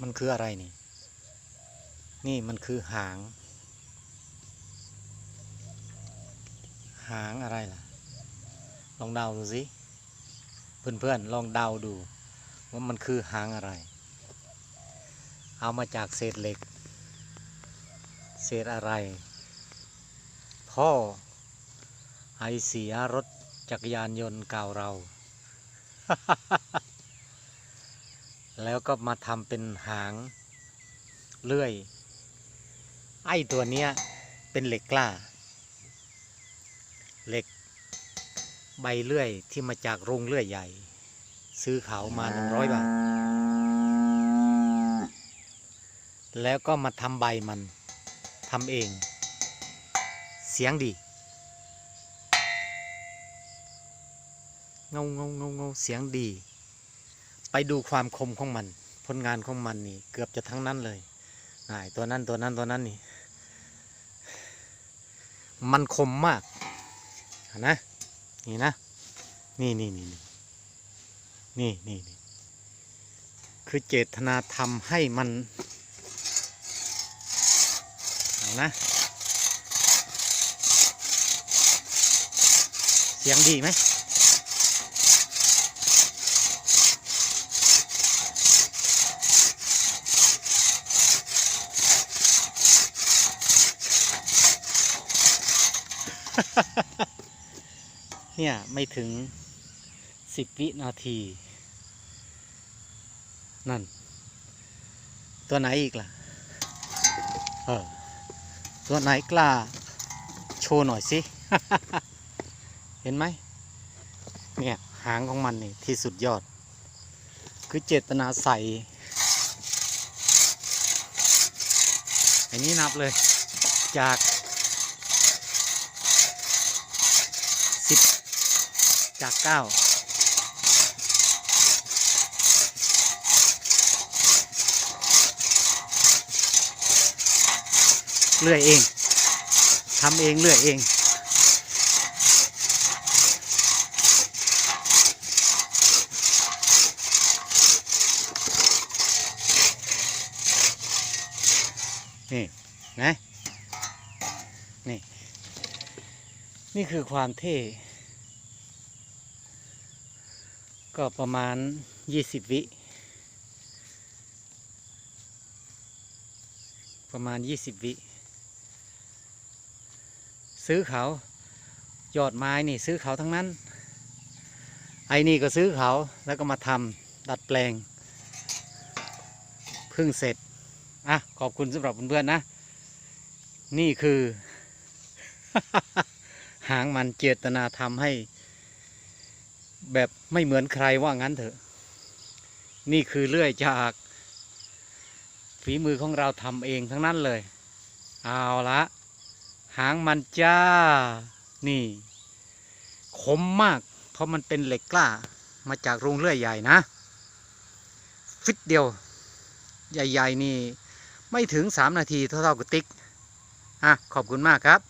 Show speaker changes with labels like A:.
A: มันคืออะไรนี่ นี่มันคือหาง หางอะไรล่ะ ลองเดาดูสิ เพื่อนๆ ลองเดาดู ว่ามันคือหางอะไร เอามาจากเศษเหล็ก เศษอะไรท่อไอเสียรถจักรยานยนต์เก่าเรา แล้วก็มาทำเป็นหางเลื่อย ไอ้ตัวเนี้ยเป็นเหล็กกล้า เหล็กใบเลื่อยที่มาจากโรงเลื่อยใหญ่ ซื้อเขามาหนึ่งร้อยบาท แล้วก็มาทำใบมันทำเอง เสียงดี เงาเงาเงาเงาเสียงดี ไปดูความคมของมัน ผลงานของมันนี่ เกือบจะทั้งนั้นเลยนายตัวนั้นตัวนั้นตัวนั้นนี่ มันคมมากนะนี่นะ นี่นี่นี่นี่นี่นี่คือเจตนาทำให้มันนะ เสียงดีไหม เนี่ยไม่ถึงสิบวินาที นั่น ตัวไหนอีกล่ะ เออ ตัวไหนกล้า โชว์หน่อยสิ เห็นไหม เนี่ย หางของมันนี่ที่สุดยอด คือเจตนาใส่อันนี้นับเลย จาก สิบจากเก้าเลื่อยเองทำเองเลื่อยเองนี่นะนี่ นี่คือความเท่ ก็ประมาณยี่สิบวิ ประมาณยี่สิบวิ ซื้อเขายอดไม้นี่ซื้อเขาทั้งนั้น ไอ้นี่ก็ซื้อเขาแล้วก็มาทำดัดแปลงเพิ่งเสร็จ อะ ขอบคุณสำหรับเพื่อนๆนะ นี่คือ หางมันเจตนาทำให้ แบบไม่เหมือนใครว่างั้นเถอะ นี่คือเลื่อยจากฝีมือของเราทำเองทั้งนั้นเลย เอาละหางมันจ้า นี่คมมาก เพราะมันเป็นเหล็กกล้า มาจากโรงเลื่อยใหญ่นะ ฟิตเดียว ใหญ่ ๆ นี่ ไม่ถึงสามนาทีเท่าๆกับติ๊ก อะ ขอบคุณมากครับ